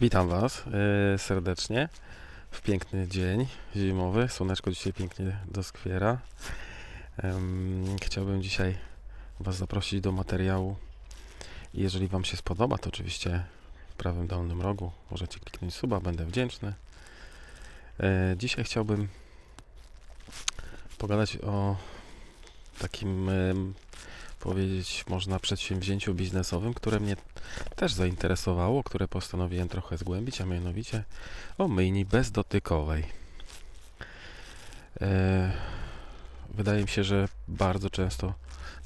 Witam Was e, serdecznie w piękny dzień zimowy. Słoneczko dzisiaj pięknie doskwiera. Em, Chciałbym dzisiaj Was zaprosić do materiału. Jeżeli Wam się spodoba, to oczywiście w prawym dolnym rogu możecie kliknąć suba, będę wdzięczny. E, Dzisiaj chciałbym pogadać o takim, powiedzieć można, przedsięwzięciu biznesowym, które mnie też zainteresowało, które postanowiłem trochę zgłębić, a mianowicie o myjni bezdotykowej. E, wydaje mi się, że bardzo często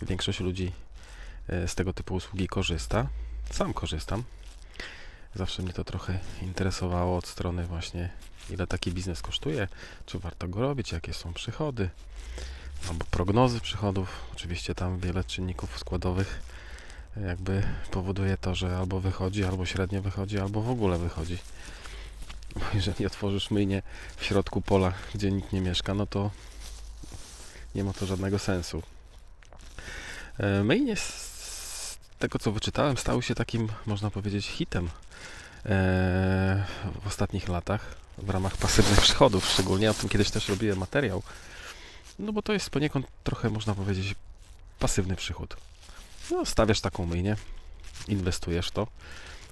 większość ludzi e, z tego typu usługi korzysta. Sam korzystam. Zawsze mnie to trochę interesowało od strony właśnie ile taki biznes kosztuje, czy warto go robić, jakie są przychody, albo prognozy przychodów. Oczywiście tam wiele czynników składowych jakby powoduje to, że albo wychodzi, albo średnio wychodzi, albo w ogóle wychodzi. Bo jeżeli otworzysz myjnię w środku pola, gdzie nikt nie mieszka, no to nie ma to żadnego sensu. E, Myjnie z tego, co wyczytałem, stały się takim, można powiedzieć, hitem e, w ostatnich latach w ramach pasywnych przychodów, szczególnie o tym kiedyś też robiłem materiał. No bo to jest poniekąd trochę, można powiedzieć, pasywny przychód. No, stawiasz taką myjnię, inwestujesz to.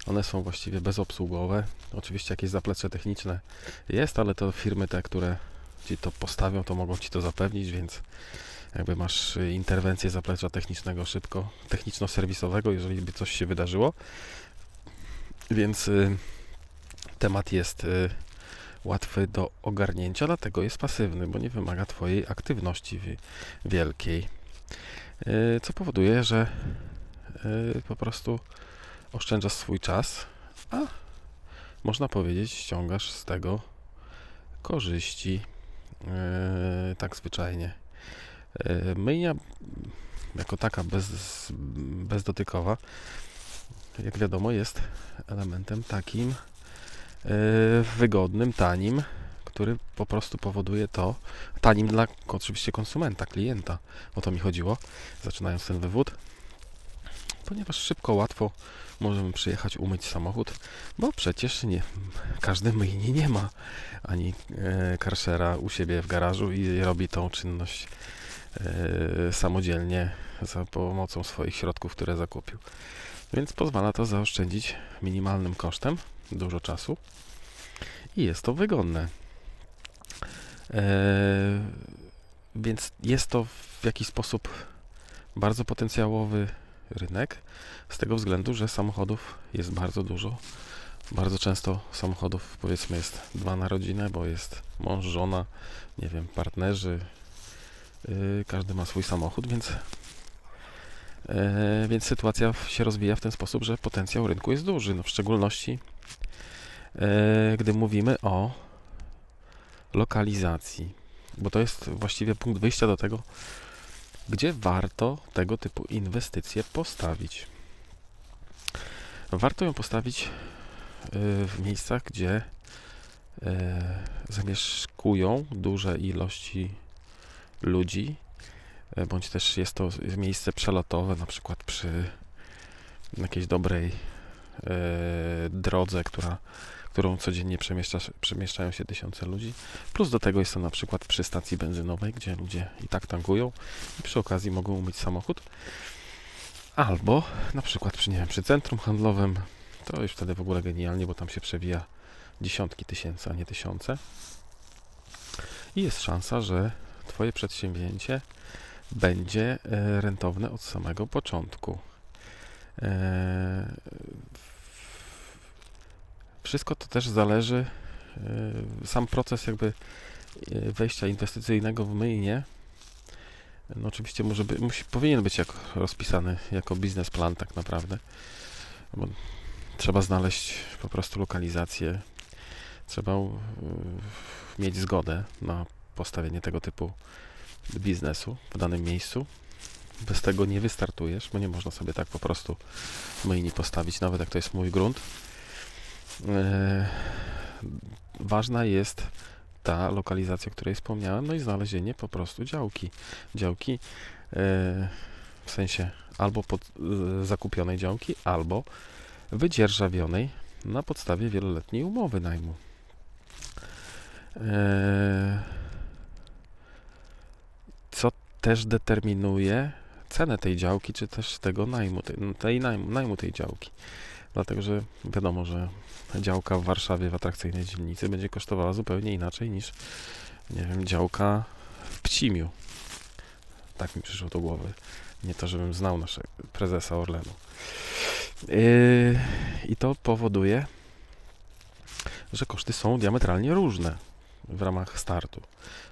One są właściwie bezobsługowe. Oczywiście jakieś zaplecze techniczne jest, ale to firmy te, które ci to postawią, to mogą ci to zapewnić, więc jakby masz interwencję zaplecza technicznego szybko, techniczno-serwisowego, jeżeli by coś się wydarzyło. Więc y, temat jest y, łatwy do ogarnięcia, dlatego jest pasywny, bo nie wymaga twojej aktywności wi- wielkiej. Y, co powoduje, że y, po prostu oszczędzasz swój czas, a można powiedzieć, ściągasz z tego korzyści, y, tak zwyczajnie. Myjnia jako taka bez, bezdotykowa, jak wiadomo, jest elementem takim wygodnym, tanim, który po prostu powoduje to, tanim dla oczywiście konsumenta, klienta, o to mi chodziło, zaczynając ten wywód, ponieważ szybko, łatwo możemy przyjechać umyć samochód, bo przecież nie, każdy myjni nie ma. Ani e, karszera u siebie w garażu i robi tą czynność e, samodzielnie za pomocą swoich środków, które zakupił. Więc pozwala to zaoszczędzić minimalnym kosztem dużo czasu i jest to wygodne. E, więc jest to w jakiś sposób bardzo potencjałowy rynek, z tego względu, że samochodów jest bardzo dużo. Bardzo często samochodów, powiedzmy, jest dwa na rodzinę, bo jest mąż, żona, nie wiem, partnerzy. Yy, każdy ma swój samochód, więc, yy, więc sytuacja się rozwija w ten sposób, że potencjał rynku jest duży. No, w szczególności, gdy mówimy o lokalizacji, bo to jest właściwie punkt wyjścia do tego, gdzie warto tego typu inwestycje postawić. Warto ją postawić y, w miejscach, gdzie y, zamieszkują duże ilości ludzi, bądź też jest to miejsce przelotowe, na przykład przy jakiejś dobrej drodze, która, którą codziennie przemieszcza, przemieszczają się tysiące ludzi. Plus do tego jest to na przykład przy stacji benzynowej, gdzie ludzie i tak tankują i przy okazji mogą umyć samochód. Albo na przykład przy, nie wiem, przy centrum handlowym, to już wtedy w ogóle genialnie, bo tam się przewija dziesiątki tysięcy, a nie tysiące. I jest szansa, że Twoje przedsięwzięcie będzie e, rentowne od samego początku. E, Wszystko to też zależy, e, sam proces jakby e, wejścia inwestycyjnego w myjnie, no oczywiście może by, musi, powinien być jak rozpisany jako biznesplan tak naprawdę, bo trzeba znaleźć po prostu lokalizację, trzeba mieć zgodę na postawienie tego typu biznesu w danym miejscu. Bez tego nie wystartujesz, bo nie można sobie tak po prostu myjni postawić, nawet jak to jest mój grunt. E, ważna jest ta lokalizacja, o której wspomniałem, no i znalezienie po prostu działki. Działki e, w sensie albo pod, e, zakupionej działki, albo wydzierżawionej na podstawie wieloletniej umowy najmu. Co też determinuje cenę tej działki, czy też tego najmu, tej, tej najmu, najmu tej działki. Dlatego, że wiadomo, że działka w Warszawie w atrakcyjnej dzielnicy będzie kosztowała zupełnie inaczej niż, nie wiem, działka w Pcimiu. Tak mi przyszło do głowy. Nie to, żebym znał naszego prezesa Orlenu. Yy, I to powoduje, że koszty są diametralnie różne w ramach startu.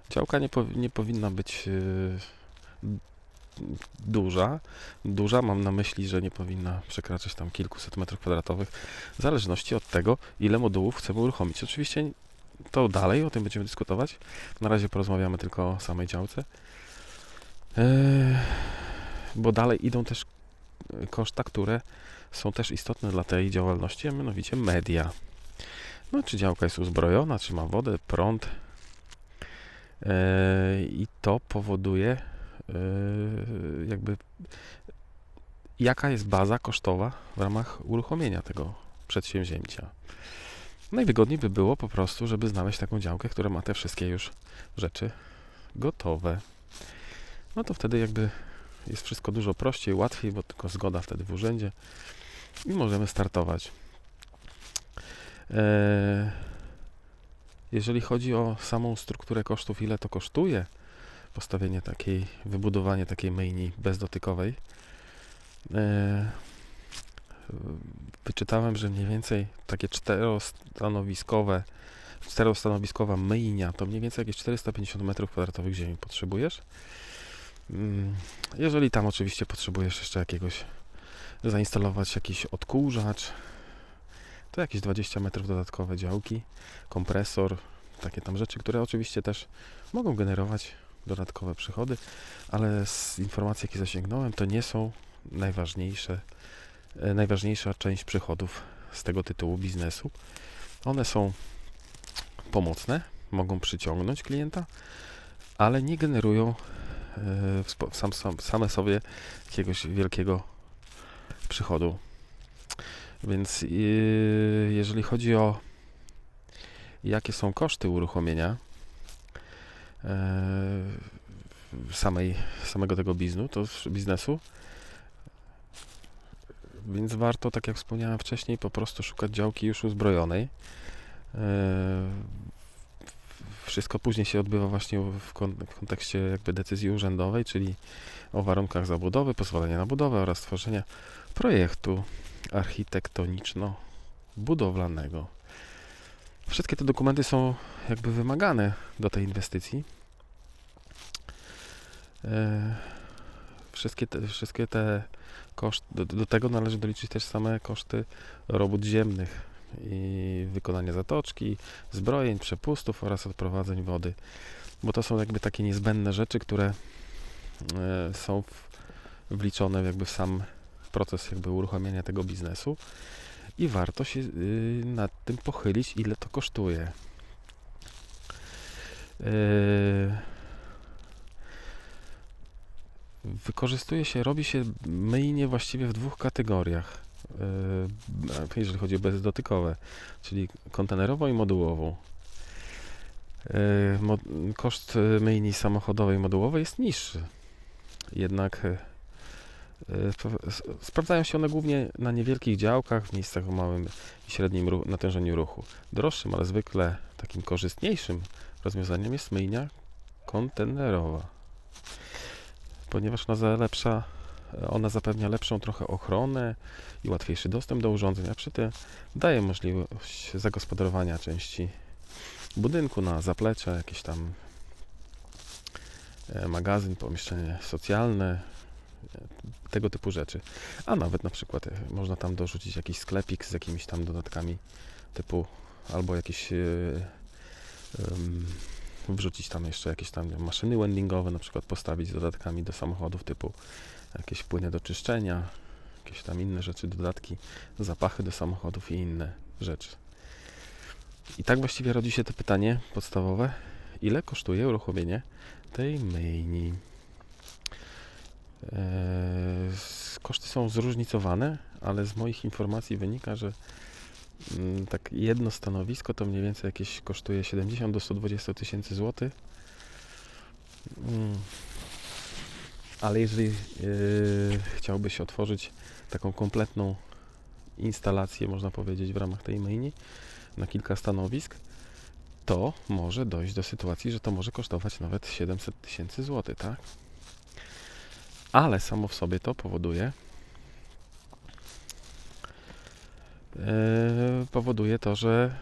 Działka nie, nie powinna być yy, duża. Duża, mam na myśli, że nie powinna przekraczać tam kilkuset metrów kwadratowych, w zależności od tego, ile modułów chcemy uruchomić. Oczywiście to dalej, o tym będziemy dyskutować. Na razie porozmawiamy tylko o samej działce. Yy, bo dalej idą też y, koszta, które są też istotne dla tej działalności, a mianowicie media. No, czy działka jest uzbrojona, czy ma wodę, prąd. Yy, I to powoduje, jakby, jaka jest baza kosztowa w ramach uruchomienia tego przedsięwzięcia. Najwygodniej by było po prostu, żeby znaleźć taką działkę, która ma te wszystkie już rzeczy gotowe. No to wtedy jakby jest wszystko dużo prościej, łatwiej, bo tylko zgoda wtedy w urzędzie i możemy startować. Eee, Jeżeli chodzi o samą strukturę kosztów, ile to kosztuje postawienie takiej, wybudowanie takiej myjni bezdotykowej, eee, wyczytałem, że mniej więcej takie czterostanowiskowe, czterostanowiskowa myjnia to mniej więcej jakieś 450 m2 ziemi potrzebujesz. Mm, Jeżeli tam oczywiście potrzebujesz jeszcze jakiegoś zainstalować jakiś odkurzacz, to jakieś 20 metrów dodatkowe działki, kompresor, takie tam rzeczy, które oczywiście też mogą generować dodatkowe przychody, ale z informacji, jakie zasięgnąłem, to nie są najważniejsze, e, najważniejsza część przychodów z tego tytułu biznesu. One są pomocne, mogą przyciągnąć klienta, ale nie generują e, sam, sam, same sobie jakiegoś wielkiego przychodu. Więc yy, jeżeli chodzi o jakie są koszty uruchomienia samej, samego tego biznu, to biznesu, więc warto, tak jak wspomniałem wcześniej, po prostu szukać działki już uzbrojonej. Yy, wszystko później się odbywa właśnie w kontekście jakby decyzji urzędowej, czyli o warunkach zabudowy, pozwolenia na budowę oraz tworzenia projektu architektoniczno-budowlanego. Wszystkie te dokumenty są jakby wymagane do tej inwestycji. E, Wszystkie te, wszystkie te koszty, do, do tego należy doliczyć też same koszty robót ziemnych i wykonania zatoczki, zbrojeń, przepustów oraz odprowadzeń wody, bo to są jakby takie niezbędne rzeczy, które e, są w, wliczone jakby w sam proces jakby uruchamiania tego biznesu i warto się y, nad tym pochylić, ile to kosztuje. Y, Wykorzystuje się, robi się myjnie właściwie w dwóch kategoriach, y, jeżeli chodzi o bezdotykowe, czyli kontenerową i modułową. Mo- Koszt myjni samochodowej modułowej jest niższy, jednak Sprawdzają się one głównie na niewielkich działkach, w miejscach o małym i średnim ru- natężeniu ruchu. Droższym, ale zwykle takim korzystniejszym rozwiązaniem jest myjnia kontenerowa, ponieważ ona, zalepsza, ona zapewnia lepszą trochę ochronę i łatwiejszy dostęp do urządzeń, a przy tym daje możliwość zagospodarowania części budynku na zaplecze, jakiś tam e, magazyn, pomieszczenie socjalne, tego typu rzeczy. A nawet na przykład e, można tam dorzucić jakiś sklepik z jakimiś tam dodatkami typu albo jakieś e, em, wrzucić tam jeszcze jakieś tam maszyny wendingowe, na przykład postawić z dodatkami do samochodów typu jakieś płyny do czyszczenia, jakieś tam inne rzeczy, dodatki, zapachy do samochodów i inne rzeczy. I tak właściwie rodzi się to pytanie podstawowe, ile kosztuje uruchomienie tej myjni? S- Koszty są zróżnicowane, ale z moich informacji wynika, że Mm, Tak jedno stanowisko to mniej więcej jakieś kosztuje 70 do 120 tysięcy złotych. Mm. Ale jeżeli yy, chciałbyś otworzyć taką kompletną instalację, można powiedzieć, w ramach tej maini na kilka stanowisk, to może dojść do sytuacji, że to może kosztować nawet 700 tysięcy złotych, tak? Ale samo w sobie to powoduje, e, powoduje to, że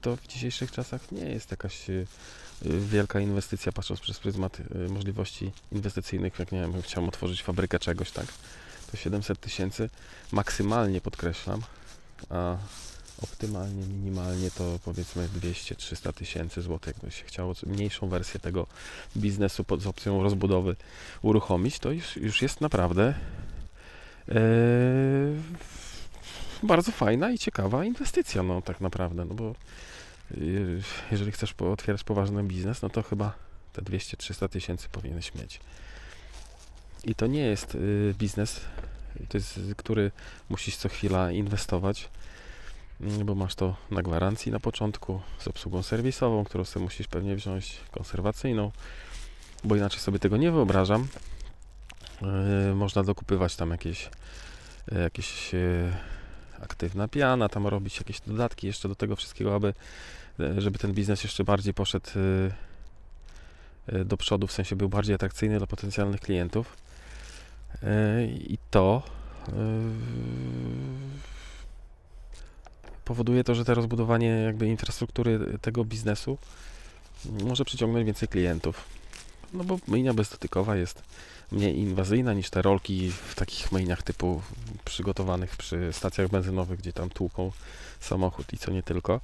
to w dzisiejszych czasach nie jest jakaś e, wielka inwestycja, patrząc przez pryzmat e, możliwości inwestycyjnych, jak nie wiem, chciałem otworzyć fabrykę czegoś, tak? To 700 tysięcy maksymalnie podkreślam, a optymalnie, minimalnie to powiedzmy 200-300 tysięcy złotych. Jakby się chciało mniejszą wersję tego biznesu pod, z opcją rozbudowy uruchomić, to już, już jest naprawdę e, bardzo fajna i ciekawa inwestycja, no tak naprawdę, no bo e, jeżeli chcesz otwierać poważny biznes, no to chyba te 200-300 tysięcy powinieneś mieć. I to nie jest y, biznes, to jest, który musisz co chwila inwestować, bo masz to na gwarancji na początku, z obsługą serwisową, którą sobie musisz pewnie wziąć, konserwacyjną, bo inaczej sobie tego nie wyobrażam. Yy, Można dokupywać tam jakieś, yy, jakieś yy, aktywna piana, tam robić jakieś dodatki jeszcze do tego wszystkiego, aby żeby ten biznes jeszcze bardziej poszedł do przodu, w sensie był bardziej atrakcyjny dla potencjalnych klientów. I to powoduje to, że to rozbudowanie jakby infrastruktury tego biznesu może przyciągnąć więcej klientów. No bo myjnia bezdotykowa jest mniej inwazyjna niż te rolki w takich myjniach typu przygotowanych przy stacjach benzynowych, gdzie tam tłuką samochód i co nie tylko.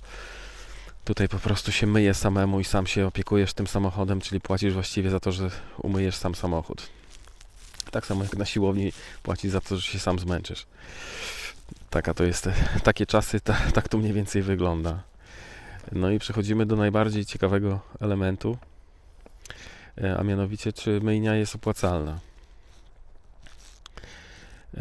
Tutaj po prostu się myje samemu i sam się opiekujesz tym samochodem, czyli płacisz właściwie za to, że umyjesz sam samochód. Tak samo jak na siłowni płacisz za to, że się sam zmęczysz. Taka to jest, takie czasy, ta, tak to mniej więcej wygląda. No i przechodzimy do najbardziej ciekawego elementu, e, a mianowicie, czy myjnia jest opłacalna. E,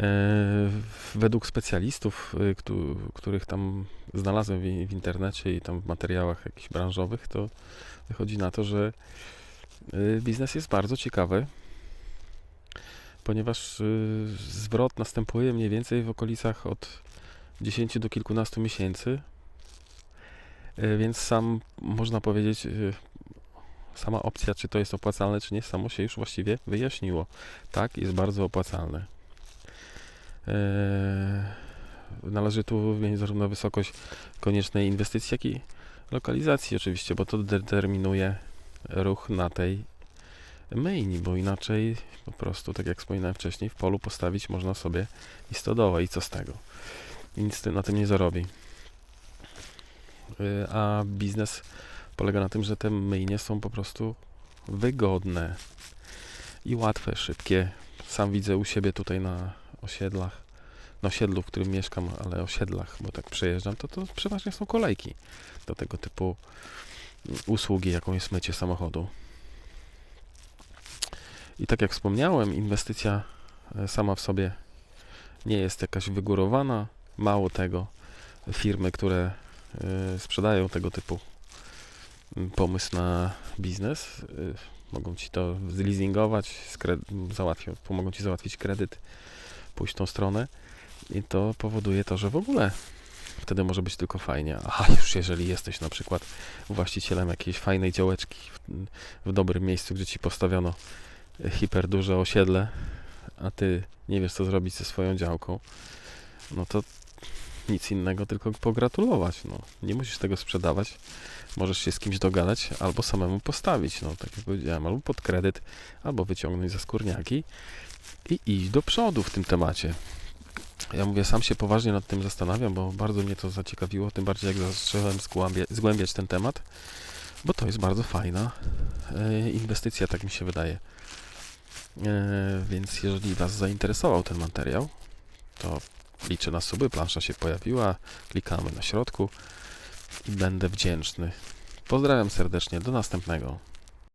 Według specjalistów, któ- których tam znalazłem w internecie i tam w materiałach jakichś branżowych, to wychodzi na to, że biznes jest bardzo ciekawy, ponieważ y, zwrot następuje mniej więcej w okolicach od 10 do kilkunastu miesięcy, Y, więc sam można powiedzieć, y, sama opcja, czy to jest opłacalne, czy nie, samo się już właściwie wyjaśniło. Tak, jest bardzo opłacalne. Należy tu wymienić zarówno wysokość koniecznej inwestycji, jak i lokalizacji oczywiście, bo to determinuje ruch na tej myjni, bo inaczej po prostu, tak jak wspominałem wcześniej, w polu postawić można sobie i stodołę i co z tego. Nic na tym nie zarobi. Y, A biznes polega na tym, że te myjnie są po prostu wygodne i łatwe, szybkie. Sam widzę u siebie tutaj na osiedlach, na osiedlu, w którym mieszkam, ale osiedlach, bo tak przejeżdżam, to to przeważnie są kolejki do tego typu usługi, jaką jest mycie samochodu. I tak jak wspomniałem, inwestycja e, sama w sobie nie jest jakaś wygórowana. Mało tego, firmy, które e, sprzedają tego typu mm, pomysł na biznes, y, mogą ci to zleasingować, załatwią, pomogą ci załatwić kredyt, pójść tą stronę i to powoduje to, że w ogóle wtedy może być tylko fajnie. A już jeżeli jesteś na przykład właścicielem jakiejś fajnej działeczki w, w dobrym miejscu, gdzie ci postawiono hiper duże osiedle, a ty nie wiesz co zrobić ze swoją działką, no to nic innego, tylko pogratulować. No. Nie musisz tego sprzedawać. Możesz się z kimś dogadać albo samemu postawić, no tak jak powiedziałem, albo pod kredyt, albo wyciągnąć za skórniaki i iść do przodu w tym temacie. Ja mówię, sam się poważnie nad tym zastanawiam, bo bardzo mnie to zaciekawiło, tym bardziej jak zacząłem zgłębia- zgłębiać ten temat, bo to jest bardzo fajna e, inwestycja, tak mi się wydaje. E, więc jeżeli Was zainteresował ten materiał, to liczę na suby, plansza się pojawiła, klikamy na środku i będę wdzięczny. Pozdrawiam serdecznie, do następnego.